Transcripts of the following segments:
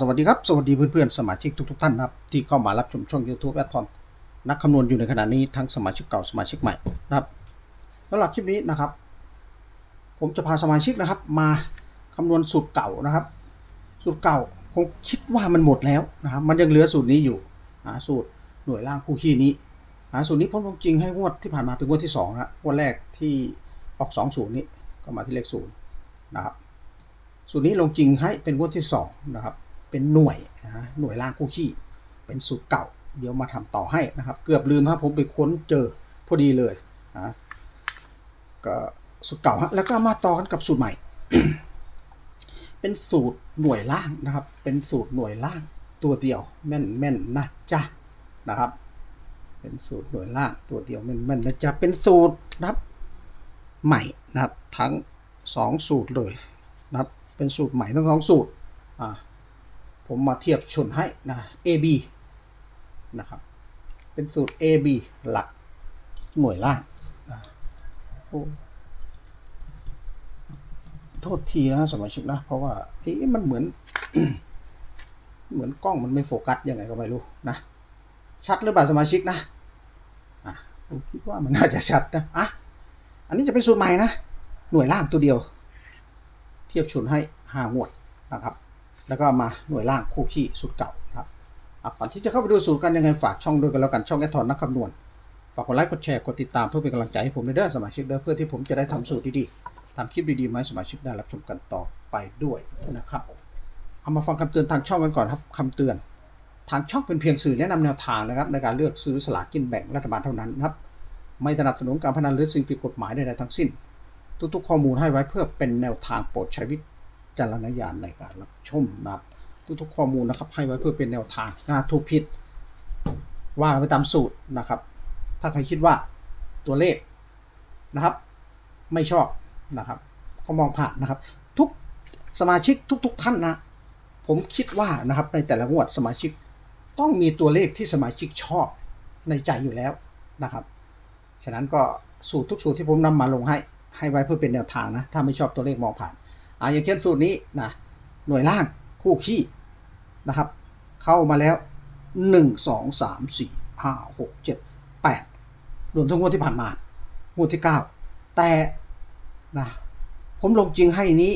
สวัสดีครับ สวัสดีเพื่อนๆ สมาชิกทุกๆ ท่านนะครับ ที่เข้ามารับชมช่อง YouTube แอดทอนนักคำนวณอยู่ในขณะนี้ทั้งสมาชิกเก่าสมาชิกใหม่นะครับสำหรับคลิปนี้นะครับ ผมจะพาสมาชิกนะครับมาคำนวณสูตรเก่านะครับ สูตรเก่าผมคิดว่ามันหมดแล้วนะครับมันยังเหลือสูตรนี้อยู่หาสูตรหน่วยล่างคู่ขี้นี้หาสูตรนี้ผมลงจริงให้งวดที่ผ่านมาเป็นงวดที่สองนะงวดแรกที่ออกสองศูนย์นี้ก็มาที่เลขศูนย์นะครับสูตรนี้ลงจริงให้เป็นงวดที่2นะครับ เป็นหน่วยนะหน่วยล่างคู่ขี้ เป็นสูตรเก่า เดี๋ยวมาทำต่อให้นะครับ เกือบลืมครับผมไปค้นเจอพอดีเลยนะก็สูตรเก่าฮะแล้วก็มาต่อกันกับสูตรใหม่ เป็นสูตรหน่วยล่างนะครับ เป็นสูตรหน่วยล่างตัวเดียวแม่นแม่นนะจ๊ะนะครับ เป็นสูตรหน่วยล่างตัวเดียวแม่นแม่นนะจ๊ะเป็นสูตรนะครับใหม่นะครับทั้งสองสูตรเลยนะครับเป็นสูตรใหม่ทั้งสองสูตรอ่า ผมมาเทียบชนให้นะ AB นะครับ เป็นสูตร AB หลักหน่วยล่างอ่าโอ้โทษทีนะสมาชิกนะ เพราะว่าเอ๊ะมันเหมือน เหมือนกล้องมันไม่โฟกัสยังไงก็ไม่รู้นะ ชัดหรือเปล่าสมาชิกนะอะผมคิดว่ามันน่าจะชัดนะอะอันนี้จะเป็นสูตรใหม่นะ หน่วยล่างตัวเดียว เทียบชุนให้ห้างวดนะครับ แล้วก็มาหน่วยล่างคู่ขี้สูตรเก่าครับก่อนที่จะเข้าไปดูสูตรกันยังไงฝากช่องด้วยกันแล้วกันช่องแอทอนนักคำนวณฝากกดไลค์กดแชร์กดติดตามเพื่อเป็นกำลังใจให้ผมด้วยเด้อสมาชิกเด้อเพื่อที่ผมจะได้ทำสูตรดีๆทำคลิปดีๆมาให้สมาชิกได้รับชมกันต่อไปด้วยนะครับเอามาฟังคำเตือนทางช่องกันก่อนครับคำเตือน ทางช่องเป็นเพียงสื่อแนะนำแนวทางนะครับในการเลือกซื้อสลากกินแบ่งรัฐบาลเท่านั้นครับไม่สนับสนุนการพนันหรือสิ่งผิดกฎหมายใดๆทั้งสิ้น ทุกๆ ข้อมูลให้ไว้เพื่อเป็นแนวทางโปรดใช้วิ จารณญาณในการรับชมนะครับทุกๆข้อมูลนะครับให้ไว้เพื่อเป็นแนวทางนะถูกผิดว่าไปตามสูตรนะครับ ถ้าใครคิดว่าตัวเลขนะครับ ไม่ชอบนะครับ ก็มองผ่านนะครับ ทุกสมาชิกทุก ๆ ท่านนะ ผมคิดว่านะครับในแต่ละงวดสมาชิกต้องมีตัวเลขที่สมาชิกชอบในใจอยู่แล้วนะครับ ฉะนั้นก็สูตรทุกสูตรที่ผมนำมาลงให้ให้ไว้เพื่อเป็นแนวทางนะ ถ้าไม่ชอบตัวเลขมองผ่าน อ่าอย่างเช่นสูตรนี้นะหน่วยล่างคู่ขี้นะครับ เข้ามาแล้ว 1 2 3 4 5 6 7 8 รวมทั้งงวดที่ผ่านมางวดที่ 9 แต่นะผมลงจริงให้นี้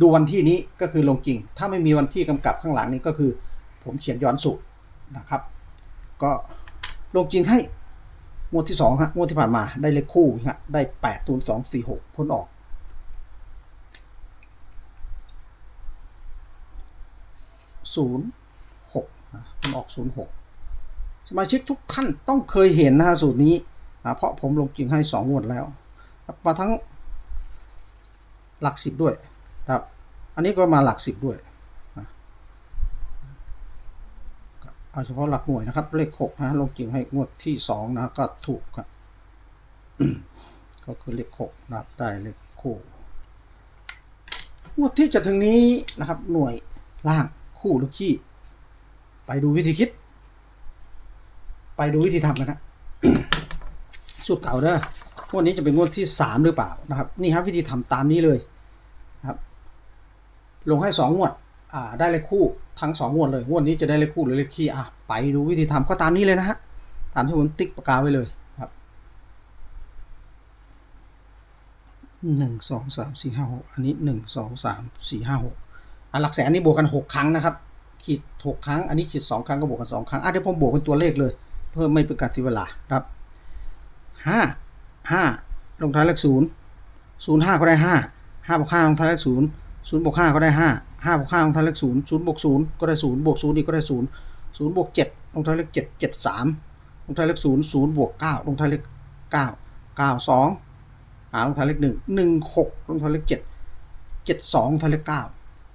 ดูวันที่นี้ก็คือลงจริง ถ้าไม่มีวันที่กำกับข้างหลังนี้ก็คือ ผมเขียนย้อนสูตรนะครับ ก็ลงจริงให้งวดที่สองฮะงวดที่ผ่านมาได้เลขคู่ฮะได้แปดศูนย์สองสี่หกพ้นออก ศูนย์หกนะพ้นออกศูนย์หกสมาชิกทุกท่านต้องเคยเห็นนะฮะสูตรนี้นะเพราะผมลงจริงให้สองงวดแล้ว มาทั้งหลักสิบด้วยครับ อันนี้ก็มาหลักสิบด้วยนะเอาเฉพาะหลักหน่วยนะครับ เลขหกนะลงจริงให้งวดที่สองนะก็ถูกครับก็คือเลขหกนะครับได้เลขคู่งวดที่จะถึงนี้นะครับหน่วยล่าง คู่หรือขี้ ไปดูวิธีคิด ไปดูวิธีทำกันนะสูตรเก่าเด้องวดนี้จะเป็นงวดที่สามหรือเปล่านะครับ นี่ครับวิธีทำตามนี้เลยครับ ลงให้สองงวด อ่า ได้เลขคู่ทั้งสองงวดเลยงวดนี้จะได้เลขคู่หรือเลขขี้อะไปดูวิธีทำก็ตามนี้เลยนะฮะตามที่ผมติ๊กปากกาไว้เลยครับหนึ่งสองสามสี่ห้าหกอันนี้หนึ่งสองสามสี่ห้าหก อะหลักแสนนี่บวกกันหกครั้งนะครับ ขีดหกครั้ง อันนี้ขีดสองครั้งก็บวกกันสองครั้งอะเดี๋ยวผมบวกเป็นตัวเลขเลย เพื่อไม่เป็นการเสียเวลาครับห้าห้าลงท้ายเลขศูนย์ศูนย์ห้าก็ได้ห้าห้าบวกห้าลงท้ายเลขศูนย์ศูนย์บวกห้าก็ได้ห้าห้าบวกห้าลงท้ายเลขศูนย์ศูนย์บวกศูนย์ก็ได้ศูนย์บวกศูนย์อีกก็ได้ศูนย์ศูนย์บวกเจ็ดลงท้ายเลขเจ็ดเจ็ดสามลงท้ายเลขศูนย์ศูนย์บวกเก้าลงท้ายเลขเก้าเก้าสองหาลงท้ายเลขหนึ่งหนึ่งหกลงท้ายเลขเจ็ดเจ็ดสองลงท้ายเลขเ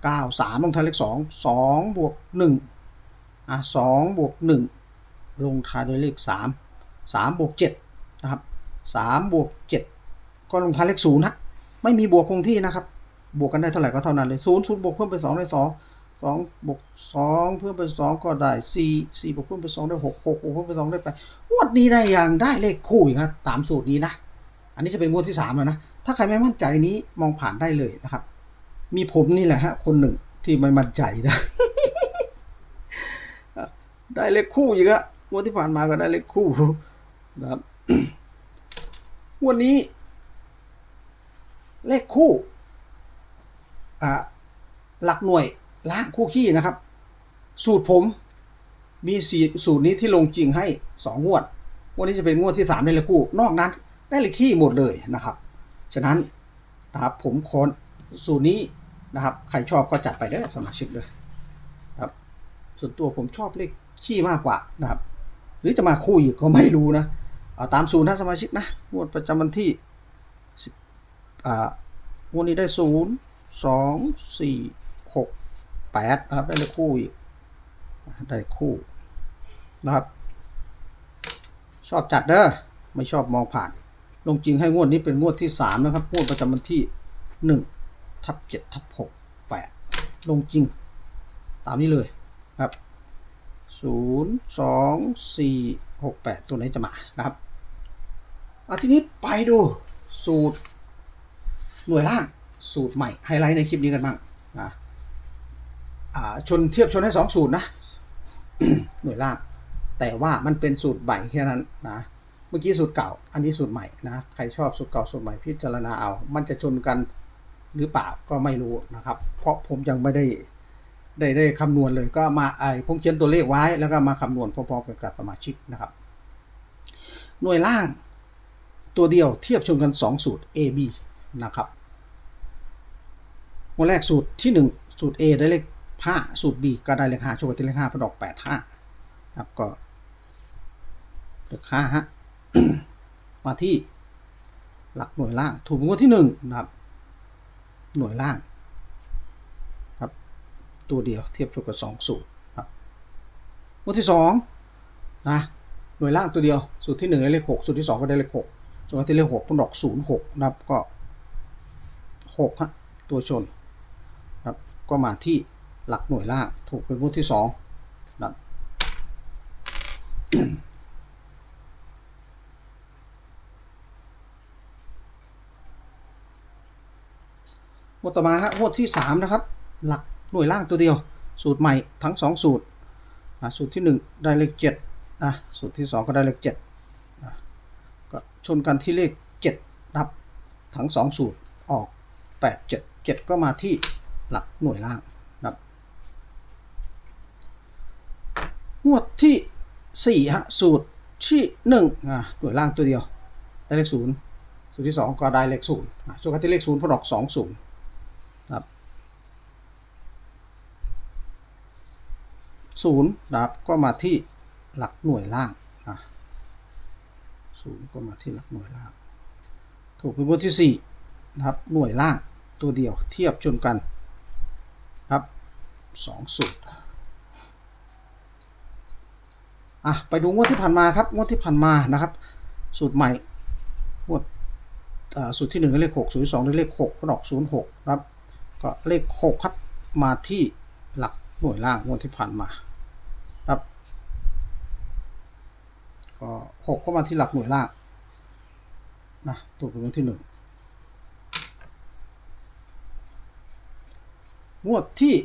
ก้าเก้าสามลงท้ายเลขสองสองบวกหนึ่งอะสองบวกหนึ่งลงท้ายด้วยเลขสามสามบวกเจ็ดนะครับสามบวกเจ็ดก็ลงท้ายเลขศูนย์นะไม่มีบวกคงที่นะครับ บวกกันได้เท่าไหร่ก็เท่านั้นเลยศูนย์ศูนย์บวกเพิ่มไปสองได้สองสองบวกสองเพิ่มไปสองก็ได้สี่สี่บวกเพิ่มไปสองได้หกหกบวกเพิ่มไปสองได้แปดงวดนี้ได้อย่างได้เลขคู่อีกครับตามสูตรนี้นะ อันนี้จะเป็นงวดที่สามแล้วนะ ถ้าใครไม่มั่นใจนี้มองผ่านได้เลยนะครับ มีผมนี่แหละฮะ คนหนึ่งที่ไม่มั่นใจนะ ได้เลขคู่อีกอะงวดที่ผ่านมาก็ได้เลขคู่นะครับวันนี้ เลขคู่อ่าหลักหน่วยล่างคู่ขี้นะครับ สูตรผม มีสีสูตรนี้ที่ลงจริงให้สองงวด วันนี้จะเป็นงวดที่สามได้เลขคู่ นอกนั้น ได้เลขขี้หมดเลยนะครับ ฉะนั้นนะครับผมขอสูตรนี้ นะครับ ใครชอบก็จัดไปเด้สมาชิกเลยครับ ส่วนตัวผมชอบเลขขี้มากกว่านะครับ หรือจะมาคู่อีกก็ไม่รู้นะเอาตามสูตรนะสมาชิกนะงวดประจำวันที่สิบอ่างวดนี้ได้ศูนย์สองสี่หกแปดนะครับได้เลขคู่อีกได้คู่นะครับ ชอบจัดเด้อไม่ชอบมองผ่าน ลงจริงให้งวดนี้เป็นงวดที่สามนะครับงวดประจำวันที่หนึ่ง ทับเจ็ดทับหกแปดลงจริง ตามนี้เลยครับศูนย์สองสี่หกแปดตัวไหนจะมานะครับอาทีนี้ไปดูสูตรหน่วยล่างสูตรใหม่ไฮไลท์ในคลิปนี้กันบ้างนะอ่าชนเทียบชนให้สองสูตรนะ หน่วยล่าง แต่ว่ามันเป็นสูตรใหม่แค่นั้นนะเมื่อกี้สูตรเก่า อันนี้สูตรใหม่นะ ใครชอบสูตรเก่าสูตรใหม่พิจารณาเอา มันจะชนกัน หรือเปล่าก็ไม่รู้นะครับ เพราะผมยังไม่ได้ได้ได้คำนวณเลยก็มาไอ้ผมเขียนตัวเลขไว้แล้วก็มาคำนวณพร้อมๆกันกับสมาชิกนะครับ หน่วยล่างตัวเดียวเทียบชนกัน 2 สูตร A B นะครับวันแรกสูตรที่ 1 สูตร A ได้เลข5สูตร B ก็ได้เลข5ชนกันที่เลข5พอดอก8 5ครับก็เลข5ฮะมาที่หลักหน่วยล่างถูกเป็นงวดที่หนึ่งนะครับ หน่วยล่างครับตัวเดียวเทียบชนกับสองสูตรครับงวดที่สองนะหน่วยล่างตัวเดียวสูตรที่หนึ่งได้เลขหกสูตรที่สองก็ได้เลขหกจนมาที่เลขหกเป็นดอกศูนย์หกนะครับก็หกฮะตัวชนนะครับก็มาที่หลักหน่วยล่างถูกเป็นงวดที่สองนะครับ งวดต่อมาฮะงวดที่สามนะครับ หลักหน่วยล่างตัวเดียว สูตรใหม่ทั้งสองสูตรสูตรที่หนึ่งได้เลขเจ็ดอะสูตรที่สองก็ได้เลขเจ็ดอะก็ชนกันที่เลขเจ็ดรับทั้งสองสูตรออกแปดเจ็ดเจ็ดก็มาที่หลักหน่วยล่างนะครับงวดที่สี่ฮะสูตรที่หนึ่งอะหน่วยล่างตัวเดียว ได้เลขศูนย์สูตรที่สองก็ได้เลขศูนย์อะชนกันที่เลขศูนย์พอดอกสองศูนย์ ครับศูนย์นะครับก็มาที่หลักหน่วยล่างนะศูนย์ก็มาที่หลักหน่วยล่าง ถูกเป็นบทที่สี่นะครับหน่วยล่างตัวเดียวเทียบชนกันครับสองสูตรอะไปดูงวดที่ผ่านมาครับงวดที่ผ่านมานะครับ สูตรใหม่งวดสูตรที่หนึ่งได้เลขหกสูตรที่สองได้เลขหกก็ดอกศูนย์หกครับ ก็เลขหกครับมาที่หลักหน่วยล่างงวดที่ผ่านมาครับก็หกก็มาที่หลักหน่วยล่างนะตัวเป็นที่หนึ่งงวดที่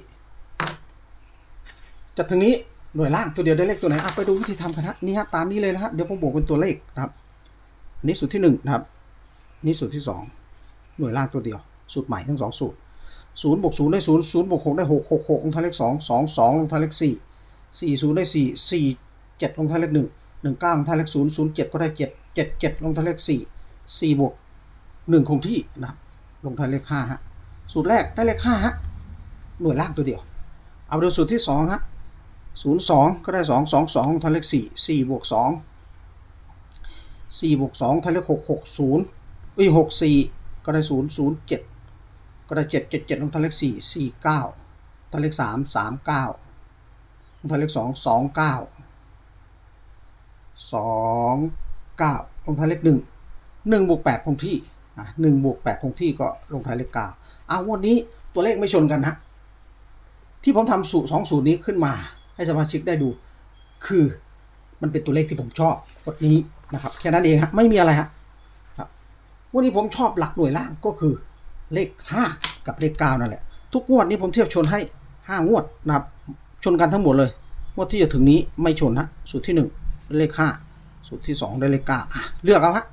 จะถึงนี้หน่วยล่างตัวเดียวได้เลขตัวไหนอะไปดูวิธีทำกันฮะนี่ฮะตามนี้เลยนะฮะเดี๋ยวผมบอกเป็นตัวเลขนะครับอันนี้สูตรที่หนึ่งนะครับนี่สูตรที่สองหน่วยล่างตัวเดียว สูตรใหม่ทั้งสองสูตร ศูนย์บวกศูนย์ได้ศูนย์ศูนย์บวกหกได้หกหกหกลงท้ายเลขสองสองสองลงท้ายเลขสี่สี่ศูนย์ได้สี่สี่เจ็ดลงท้ายเลขหนึ่งหนึ่งเก้าลงท้ายเลขศูนย์ศูนย์เจ็ดก็ได้เจ็ดเจ็ดเจ็ดลงท้ายเลขสี่สี่บวกหนึ่งคงที่นะครับลงท้ายเลขห้าฮะสูตรแรกได้เลขห้าฮะหน่วยล่างตัวเดียว เอาไปดูสูตรที่สองฮะศูนย์สองก็ได้สองสองสองลงท้ายเลขสี่สี่บวกสองสี่บวกสองท้ายเลขหกหกศูนย์เอ้ยหกสี่ก็ได้ศูนย์ศูนย์เจ็ด ก็ได้เจ็ดเจ็ดเจ็ดลงท้ายเลขสี่สี่เก้าท้ายเลขสามสามเก้าลงท้ายเลขสองสองเก้าสองเก้าลงท้ายเลขหนึ่งหนึ่งบวกแปดคงที่หนึ่งบวกแปดคงที่ก็ลงท้ายเลขเก้าเอาวันนี้ตัวเลขไม่ชนกันนะ ที่ผมทำสูตรสองสูตรนี้ขึ้นมา ให้สมาชิกได้ดู คือมันเป็นตัวเลขที่ผมชอบวันนี้นะครับ แค่นั้นเองฮะไม่มีอะไรฮะครับวันนี้ผมชอบหลักหน่วยล่างก็คือ เลข 5 กับเลข 9 นั่นแหละ ทุกงวดนี้ผมเทียบชนให้ห้างวดนะครับ ชนกันทั้งหมดเลยงวดที่จะถึงนี้ไม่ชนฮะสูตรที่หนึ่งได้เลขห้าสูตรที่สองได้เลขเก้าอะ เลือกเอาฮะ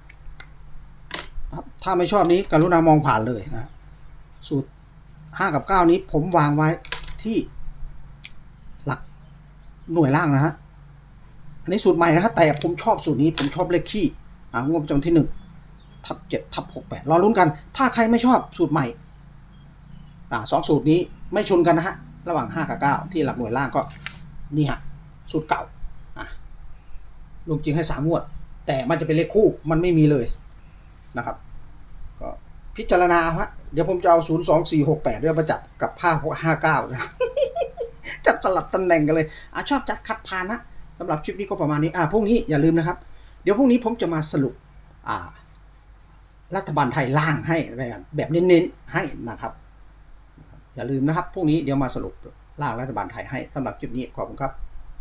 ครับถ้าไม่ชอบนี้กรุณามองผ่านเลยนะ สูตรห้ากับเก้านี้ผมวางไว้ที่หลักหน่วยล่างนะฮะอันนี้สูตรใหม่นะฮะแต่ผมชอบสูตรนี้ผมชอบเลขขี้อ่างวดประจำที่หนึ่ง ทับเจ็ดทับหกแปดรอลุ้นกัน ถ้าใครไม่ชอบสูตรใหม่อ่าสองสูตรนี้ไม่ชนกันนะฮะ ระหว่าง5กับ9ที่หลักหน่วยล่างก็นี่ฮะสูตรเก่าอะลงจริงให้สามงวด แต่มันจะเป็นเลขคู่มันไม่มีเลยนะครับก็พิจารณาฮะเดี๋ยวผมจะเอา0 2 4 6 8ด้วยมาจับกับผ้าห้าเก้านะจับสลับตำแหน่งกันเลยอะชอบจัดคัดพานนะสำหรับคลิปนี้ก็ประมาณนี้อะพรุ่งนี้อย่าลืมนะครับ เดี๋ยวพรุ่งนี้ผมจะมาสรุปอ่า รัฐบาลไทยล่างให้แบบเน้นๆให้นะครับ อย่าลืมนะครับพรุ่งนี้เดี๋ยวมาสรุปร่างรัฐบาลไทยให้สำหรับจุดนี้ขอบคุณครับ